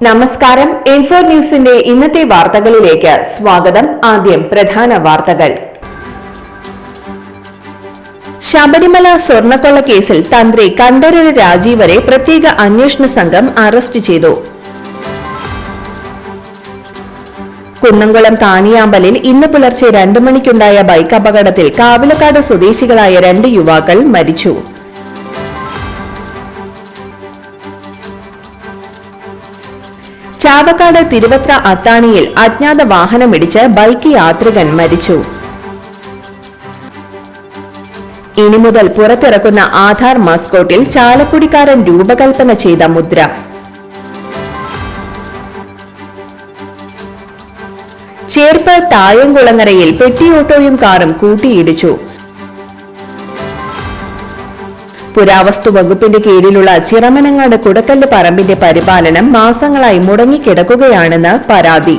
നമസ്കാരം. ഇൻഫോ ന്യൂസിന്റെ ഇന്നത്തെ വാർത്തകളിലേക്ക് സ്വാഗതം. ആദ്യം പ്രധാന വാർത്തകൾ. ശബരിമല സ്വർണക്കൊള്ള കേസിൽ തന്ത്രി കണ്ഠരര് രാജീവരെ പ്രത്യേക അന്വേഷണ സംഘം അറസ്റ്റ് ചെയ്തു. കുന്നംകുളം താനിയാമ്പലിൽ ഇന്ന് പുലർച്ചെ രണ്ടു മണിക്കുണ്ടായ ബൈക്ക് അപകടത്തിൽ കാവിലക്കാട് സ്വദേശികളായ രണ്ട് യുവാക്കൾ മരിച്ചു. ചാവക്കാട് തിരുവത്ര അത്താണിയിൽ അജ്ഞാത വാഹനമിടിച്ച് ബൈക്ക് യാത്രികൻ മരിച്ചു. ഇനി മുതൽ പുറത്തിറക്കുന്ന ആധാർ മാസ്കോട്ടിൽ ചാലക്കുടിക്കാരൻ രൂപകൽപ്പന ചെയ്ത മുദ്ര. ചേർപ്പ് തായംകുളങ്ങരയിൽ പെട്ടിയോട്ടോയും കാറും കൂട്ടിയിടിച്ചു. പുരാവസ്തു വകുപ്പിന്റെ കീഴിലുള്ള ചിറമനങ്ങാട് കുടക്കല്ല് പറമ്പിന്റെ പരിപാലനം മാസങ്ങളായി മുടങ്ങിക്കിടക്കുകയാണെന്ന് പരാതി.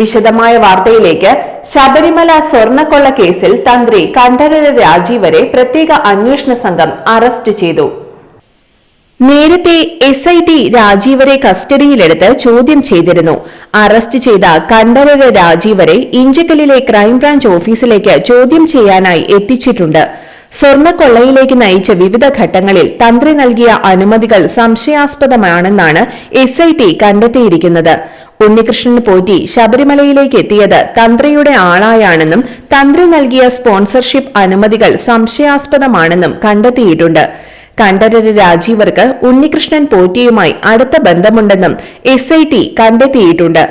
വിശദമായ വാർത്തയിലേക്ക് ശബരിമല സ്വർണക്കൊള്ള കേസിൽ തന്ത്രി കണ്ഠരര രാജീവരെ പ്രത്യേക അന്വേഷണ സംഘം അറസ്റ്റ് ചെയ്തു. നേരത്തെ എസ് ഐ ടി രാജീവരെ കസ്റ്റഡിയിലെടുത്ത് ചോദ്യം ചെയ്തിരുന്നു. അറസ്റ്റ് ചെയ്ത കണ്ഠരര രാജീവരെ ഇഞ്ചക്കലിലെ ക്രൈംബ്രാഞ്ച് ഓഫീസിലേക്ക് ചോദ്യം ചെയ്യാനായി എത്തിച്ചിട്ടുണ്ട്. സ്വർണക്കൊള്ളയിലേക്ക് നയിച്ച വിവിധ ഘട്ടങ്ങളിൽ തന്ത്രി നൽകിയ അനുമതികൾ സംശയാസ്പദമാണെന്നാണ് എസ് ഐ ടി കണ്ടെത്തിയിരിക്കുന്നത്. ഉണ്ണികൃഷ്ണൻ പോറ്റി ശബരിമലയിലേക്ക് എത്തിയത് തന്ത്രിയുടെ ആളായാണെന്നും തന്ത്രി നൽകിയ സ്പോൺസർഷിപ്പ് അനുമതികൾ സംശയാസ്പദമാണെന്നും കണ്ടെത്തിയിട്ടുണ്ട്. കണ്ഠരര് രാജീവർക്ക് ഉണ്ണികൃഷ്ണൻ പോറ്റിയുമായി അടുത്ത ബന്ധമുണ്ടെന്നും എസ് ഐ ടി കണ്ടെത്തിയിട്ടുണ്ട്.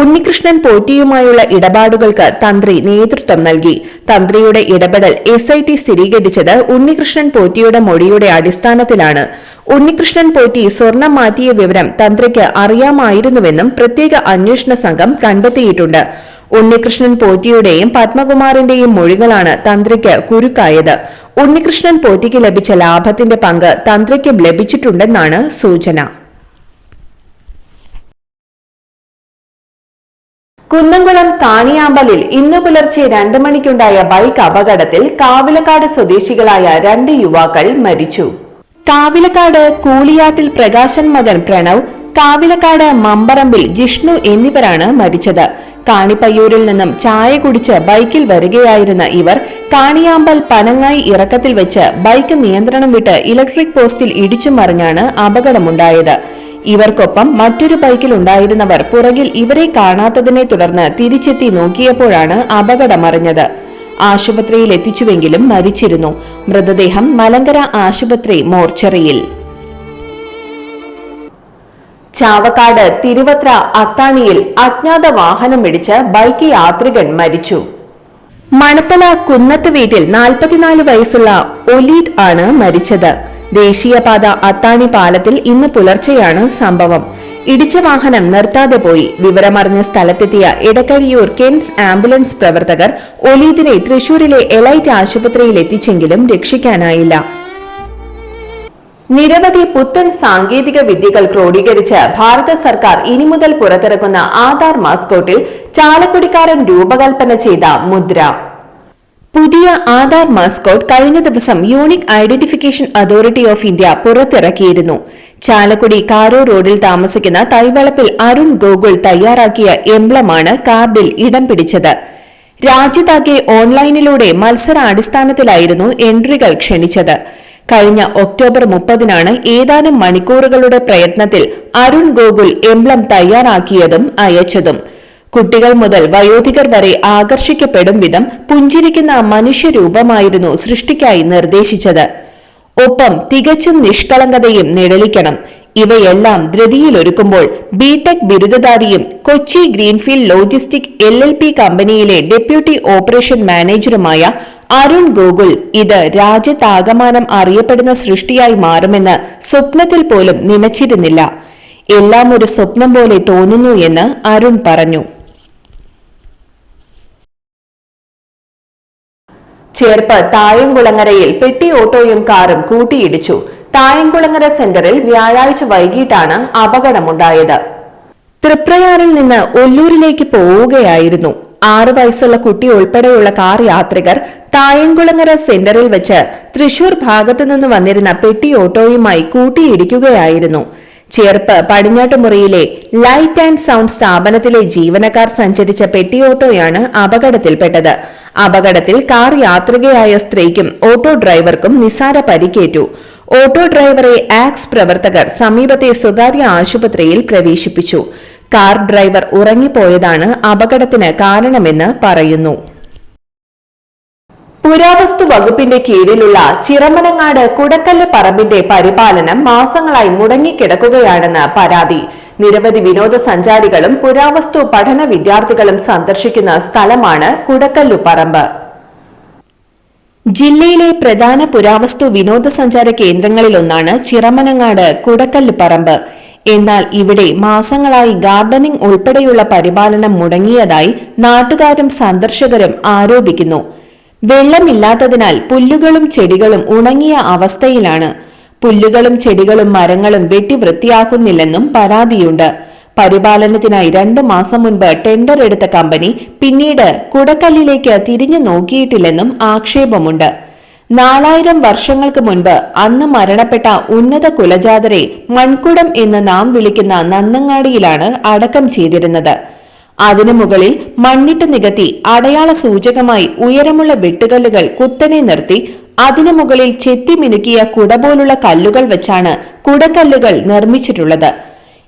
ഉണ്ണികൃഷ്ണൻ പോറ്റിയുമായുള്ള ഇടപാടുകൾക്ക് തന്ത്രി നേതൃത്വം നൽകി. തന്ത്രിയുടെ ഇടപെടൽ എസ് ഐ ടി സ്ഥിരീകരിച്ചത് ഉണ്ണികൃഷ്ണൻ പോറ്റിയുടെ മൊഴിയുടെ അടിസ്ഥാനത്തിലാണ്. ഉണ്ണികൃഷ്ണൻ പോറ്റി സ്വർണം മാറ്റിയ വിവരം തന്ത്രിക്ക് അറിയാമായിരുന്നുവെന്നും പ്രത്യേക അന്വേഷണ സംഘം കണ്ടെത്തിയിട്ടുണ്ട്. ഉണ്ണികൃഷ്ണൻ പോറ്റിയുടെയും പത്മകുമാറിന്റെയും മൊഴികളാണ് തന്ത്രിക്ക് കുരുക്കായത്. ഉണ്ണികൃഷ്ണൻ പോറ്റിക്ക് ലഭിച്ച ലാഭത്തിന്റെ പങ്ക് തന്ത്രിക്കും ലഭിച്ചിട്ടുണ്ടെന്നാണ് സൂചന. കുന്നംകുളം താനിയാമ്പലിൽ ഇന്ന് പുലർച്ചെ രണ്ടു മണിക്കുണ്ടായ ബൈക്ക് അപകടത്തിൽ കാവിലക്കാട് സ്വദേശികളായ രണ്ട് യുവാക്കൾ മരിച്ചു. കാവിലക്കാട് കൂളിയാട്ടിൽ പ്രകാശൻ മകൻ പ്രണവ് കാവിലക്കാട് മമ്പറമ്പിൽ ജിഷ്ണു എന്നിവരാണ് മരിച്ചത്. കാണിപ്പയ്യൂരിൽ നിന്നും ചായ കുടിച്ച് ബൈക്കിൽ വരികയായിരുന്ന ഇവർ കാണിയാമ്പൽ പനങ്ങായി ഇറക്കത്തിൽ വെച്ച് ബൈക്ക് നിയന്ത്രണം വിട്ട് ഇലക്ട്രിക് പോസ്റ്റിൽ ഇടിച്ചു മറിഞ്ഞാണ് അപകടമുണ്ടായത്. ഇവർക്കൊപ്പം മറ്റൊരു ബൈക്കിൽ ഉണ്ടായിരുന്നവർ പുറകിൽ ഇവരെ കാണാത്തതിനെ തുടർന്ന് തിരിച്ചെത്തി നോക്കിയപ്പോഴാണ് അപകടമറിഞ്ഞത്. ആശുപത്രിയിൽ എത്തിച്ചുവെങ്കിലും മരിച്ചിരുന്നു. മൃതദേഹം മലങ്കര ആശുപത്രി മോർച്ചറിയിൽ. ചാവക്കാട് തിരുവത്ര അത്താണിയിൽ അജ്ഞാത വാഹനം വാഹനമിടിച്ച് ബൈക്ക് യാത്രികൻ മരിച്ചു. മണത്തല കുന്നത്ത് വീട്ടിൽ നാൽപ്പത്തിനാല് വയസ്സുള്ള ഒലീദ് ആണ് മരിച്ചത്. ദേശീയപാത അത്താണി പാലത്തിൽ ഇന്ന് പുലർച്ചെയാണ് സംഭവം. ഇടിച്ച വാഹനം നിർത്താതെ പോയി. വിവരമറിഞ്ഞ സ്ഥലത്തെത്തിയ ഇടക്കഴിയൂർ കെൻസ് ആംബുലൻസ് പ്രവർത്തകർ ഒലീദിനെ തൃശൂരിലെ എലൈറ്റ് ആശുപത്രിയിൽ എത്തിച്ചെങ്കിലും രക്ഷിക്കാനായില്ല. നിരവധി പുത്തൻ സാങ്കേതിക വിദ്യകൾ ക്രോഡീകരിച്ച് ഭാരത സർക്കാർ ഇനി മുതൽ പുറത്തിറക്കുന്ന ആധാർ മാസ്കോട്ടിൽ ചാലക്കുടിക്കാരൻ രൂപകൽപ്പന ചെയ്ത മുദ്ര. പുതിയ ആധാർ മാസ്കോട്ട് കഴിഞ്ഞ ദിവസം unique identification authority of India പുറത്തിറക്കിയിരുന്നു. Chalakudy കാരോ റോഡിൽ താമസിക്കുന്ന തൈവളപ്പിൽ അരുൺ ഗോകുൽ തയ്യാറാക്കിയ എംബ്ലമാണ് കാർഡിൽ ഇടം പിടിച്ചത്. രാജ്യത്താകെ ഓൺലൈനിലൂടെ മത്സരാടിസ്ഥാനത്തിലായിരുന്നു എൻട്രികൾ ക്ഷണിച്ചത്. കഴിഞ്ഞ ഒക്ടോബർ മുപ്പതിനാണ് ഏതാനും മണിക്കൂറുകളുടെ പ്രയത്നത്തിൽ അരുൺ ഗോകുൽ എംബ്ലം തയ്യാറാക്കിയതും അയച്ചതും. കുട്ടികൾ മുതൽ വയോധികർ വരെ ആകർഷിക്കപ്പെടും വിധം പുഞ്ചിരിക്കുന്ന മനുഷ്യരൂപമായിരുന്നു സൃഷ്ടിക്കായി നിർദ്ദേശിച്ചത്. ഒപ്പം തികച്ചും നിഷ്കളങ്കതയും നിഴലിക്കണം. ഇവയെല്ലാം ധൃതിയിലൊരുക്കുമ്പോൾ BTech ബിരുദധാരിയും Kochi greenfield logistic L L P കമ്പനിയിലെ ഡെപ്യൂട്ടി ഓപ്പറേഷൻ മാനേജറുമായ അരുൺ ഗോകുൽ ഇത് രാജ്യത്താകമാനം അറിയപ്പെടുന്ന സൃഷ്ടിയായി മാറുമെന്ന് സ്വപ്നത്തിൽ പോലും നിനച്ചിരുന്നില്ല എല്ലാം ഒരു സ്വപ്നം പോലെ തോന്നുന്നു എന്ന് അരുൺ പറഞ്ഞു. ചേർപ്പ് തായംകുളങ്ങരയിൽ പെട്ടി ഓട്ടോയും കാറും കൂട്ടിയിടിച്ചു. തായംകുളങ്ങര സെന്ററിൽ വ്യാഴാഴ്ച വൈകിട്ടാണ് അപകടമുണ്ടായത്. തൃപ്രയാറിൽ നിന്ന് ഒല്ലൂരിലേക്ക് പോവുകയായിരുന്നു. ആറു വയസ്സുള്ള കുട്ടി ഉൾപ്പെടെയുള്ള കാർ യാത്രികർ തായംകുളങ്ങര സെന്ററിൽ വെച്ച് തൃശൂർ ഭാഗത്തു നിന്ന് വന്നിരുന്ന പെട്ടി ഓട്ടോയുമായി കൂട്ടിയിടിക്കുകയായിരുന്നു. ചേർപ്പ് പടിഞ്ഞാട്ടുമുറിയിലെ ലൈറ്റ് ആൻഡ് സൗണ്ട് സ്ഥാപനത്തിലെ ജീവനക്കാർ സഞ്ചരിച്ച പെട്ടി ഓട്ടോയാണ് അപകടത്തിൽപ്പെട്ടത്. അപകടത്തിൽ കാർ യാത്രികയായ സ്ത്രീക്കും ഓട്ടോ ഡ്രൈവർക്കും നിസാര പരിക്കേറ്റു. ഓട്ടോ ഡ്രൈവറെ ആക്സ് പ്രവർത്തകർ സമീപത്തെ സ്വകാര്യ ആശുപത്രിയിൽ പ്രവേശിപ്പിച്ചു. കാർ ഡ്രൈവർ ഉറങ്ങിപ്പോയതാണ് അപകടത്തിന് കാരണമെന്ന് പറയുന്നു. പുരാവസ്തു വകുപ്പിന്റെ കീഴിലുള്ള ചിറമനങ്ങാട് കുടക്കല്ല് പറമ്പിന്റെ പരിപാലനം മാസങ്ങളായി മുടങ്ങിക്കിടക്കുകയാണെന്ന് പരാതി. നിരവധി വിനോദസഞ്ചാരികളും പുരാവസ്തു പഠന വിദ്യാർത്ഥികളും സന്ദർശിക്കുന്ന സ്ഥലമാണ് കുടക്കല്ലു പറമ്പ് ജില്ലയിലെ പ്രധാന പുരാവസ്തു വിനോദസഞ്ചാര കേന്ദ്രങ്ങളിലൊന്നാണ് ചിറമനങ്ങാട് കുടക്കല്ല് പറമ്പ്. എന്നാൽ ഇവിടെ മാസങ്ങളായി ഗാർഡനിംഗ് ഉൾപ്പെടെയുള്ള പരിപാലനം മുടങ്ങിയതായി നാട്ടുകാരും സന്ദർശകരും ആരോപിക്കുന്നു. വെള്ളമില്ലാത്തതിനാൽ പുല്ലുകളും ചെടികളും ഉണങ്ങിയ അവസ്ഥയിലാണ്. പുല്ലുകളും ചെടികളും മരങ്ങളും വെട്ടി വൃത്തിയാക്കുന്നില്ലെന്നും പരാതിയുണ്ട്. പരിപാലനത്തിനായി രണ്ടു മാസം മുൻപ് ടെൻഡർ എടുത്ത കമ്പനി പിന്നീട് കുടക്കല്ലിലേക്ക് തിരിഞ്ഞു നോക്കിയിട്ടില്ലെന്നും ആക്ഷേപമുണ്ട്. നാലായിരം വർഷങ്ങൾക്ക് മുൻപ് അന്ന് മരണപ്പെട്ട ഉന്നത കുലജാതരെ മൺകുടം എന്ന് നാം വിളിക്കുന്ന നന്നങ്ങാടിയിലാണ് അടക്കം ചെയ്തിരുന്നത്. അതിനു മുകളിൽ മണ്ണിട്ട് നികത്തി അടയാള സൂചകമായി ഉയരമുള്ള വെട്ടുകല്ലുകൾ കുത്തനെ നിർത്തി അതിനു മുകളിൽ ചെത്തി മിനുക്കിയ കുട പോലുള്ള കല്ലുകൾ വെച്ചാണ് കുടക്കല്ലുകൾ നിർമ്മിച്ചിട്ടുള്ളത്.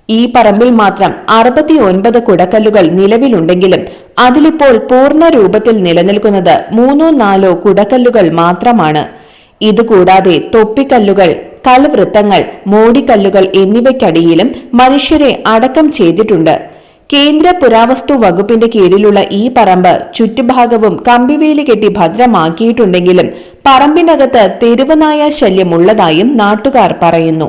ഈ പറമ്പിൽ മാത്രം അറുപത്തി ഒൻപത് കുടക്കല്ലുകൾ നിലവിലുണ്ടെങ്കിലും അതിലിപ്പോൾ പൂർണ രൂപത്തിൽ നിലനിൽക്കുന്നത് മൂന്നോ നാലോ കുടക്കല്ലുകൾ മാത്രമാണ്. ഇതുകൂടാതെ തൊപ്പിക്കല്ലുകൾ കൽവൃത്തങ്ങൾ മോടിക്കല്ലുകൾ എന്നിവയ്ക്കടിയിലും മനുഷ്യരെ അടക്കം ചെയ്തിട്ടുണ്ട്. കേന്ദ്ര പുരാവസ്തു വകുപ്പിന്റെ കീഴിലുള്ള ഈ പറമ്പ് ചുറ്റുഭാഗവും കമ്പിവേലി കെട്ടി ഭദ്രമാക്കിയിട്ടുണ്ടെങ്കിലും പറമ്പിനകത്ത് തെരുവനായ ശല്യമുള്ളതായും നാട്ടുകാർ പറയുന്നു.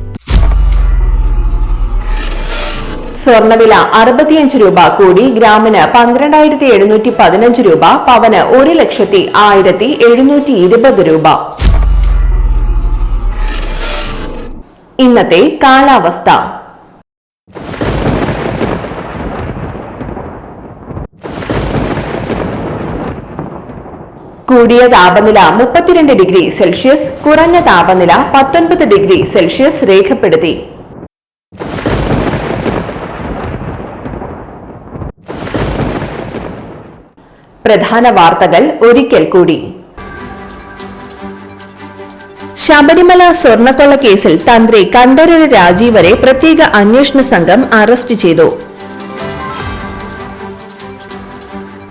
സ്വർണവില അറുപത്തിയഞ്ച് രൂപ കൂടി ഗ്രാമിന് പന്ത്രണ്ടായിരത്തി എഴുന്നൂറ്റി പതിനഞ്ച് രൂപ പവന് ഒരു ലക്ഷത്തി ആയിരത്തി എഴുന്നൂറ്റി ഇരുപത് രൂപ. ഇന്നത്തെ കാലാവസ്ഥ. കൂടിയ താപനില മുപ്പത്തിരണ്ട് ഡിഗ്രി സെൽഷ്യസ് കുറഞ്ഞ താപനില പത്തൊൻപത് ഡിഗ്രി സെൽഷ്യസ് രേഖപ്പെടുത്തി. പ്രധാന വാർത്തകൾ ഒരിക്കൽ കൂടി. ശബരിമല സ്വർണക്കൊള്ള കേസിൽ തന്ത്രി കണ്ഠരര് രാജീവരെ പ്രത്യേക അന്വേഷണ സംഘം അറസ്റ്റ് ചെയ്തു.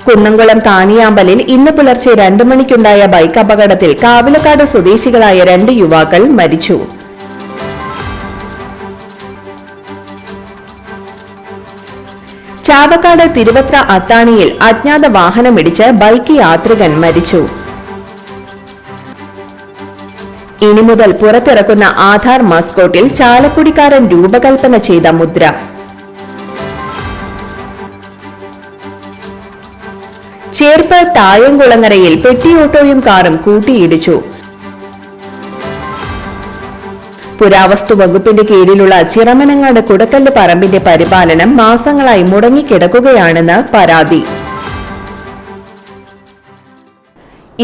കുന്നംകുളം താനിയാമ്പലിൽ ഇന്ന് പുലർച്ചെ രണ്ടു മണിക്കുണ്ടായ ബൈക്ക് അപകടത്തിൽ കാവിലക്കാട് സ്വദേശികളായ രണ്ട് യുവാക്കൾ മരിച്ചു. ചാവക്കാട് തിരുവത്ര അത്താണിയിൽ അജ്ഞാത വാഹനമിടിച്ച് ബൈക്ക് യാത്രികൻ മരിച്ചു. ഇനി മുതൽ പുറത്തിറക്കുന്ന ആധാർ മാസ്കോട്ടിൽ ചാലക്കുടിക്കാരൻ രൂപകൽപ്പന ചെയ്ത മുദ്ര. ചേർപ്പ് തായംകുളങ്ങരയിൽ പെട്ടിയോട്ടോയും കാറും കൂട്ടിയിടിച്ചു. പുരാവസ്തു വകുപ്പിന്റെ കീഴിലുള്ള ചിറമനങ്ങാട് കുടക്കല്ല് പറമ്പിന്റെ പരിപാലനം മാസങ്ങളായി മുടങ്ങിക്കിടക്കുകയാണെന്ന് പരാതി.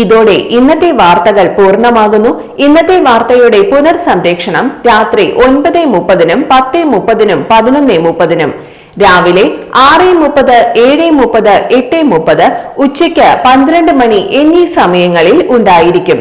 ഇതോടെ ഇന്നത്തെ വാർത്തകൾ പൂർണമാകുന്നു. ഇന്നത്തെ വാർത്തയുടെ പുനർസംപ്രേക്ഷണം രാത്രി ഒൻപത് മുപ്പതിനും പത്ത് മുപ്പതിനും പതിനൊന്ന് മുപ്പതിനും. രാവിലെ ആറ് മുപ്പത് ഏഴ് മുപ്പത് എട്ട് മുപ്പത് ഉച്ചയ്ക്ക് പന്ത്രണ്ട് മണി എന്നീ സമയങ്ങളിൽ ഉണ്ടായിരിക്കും.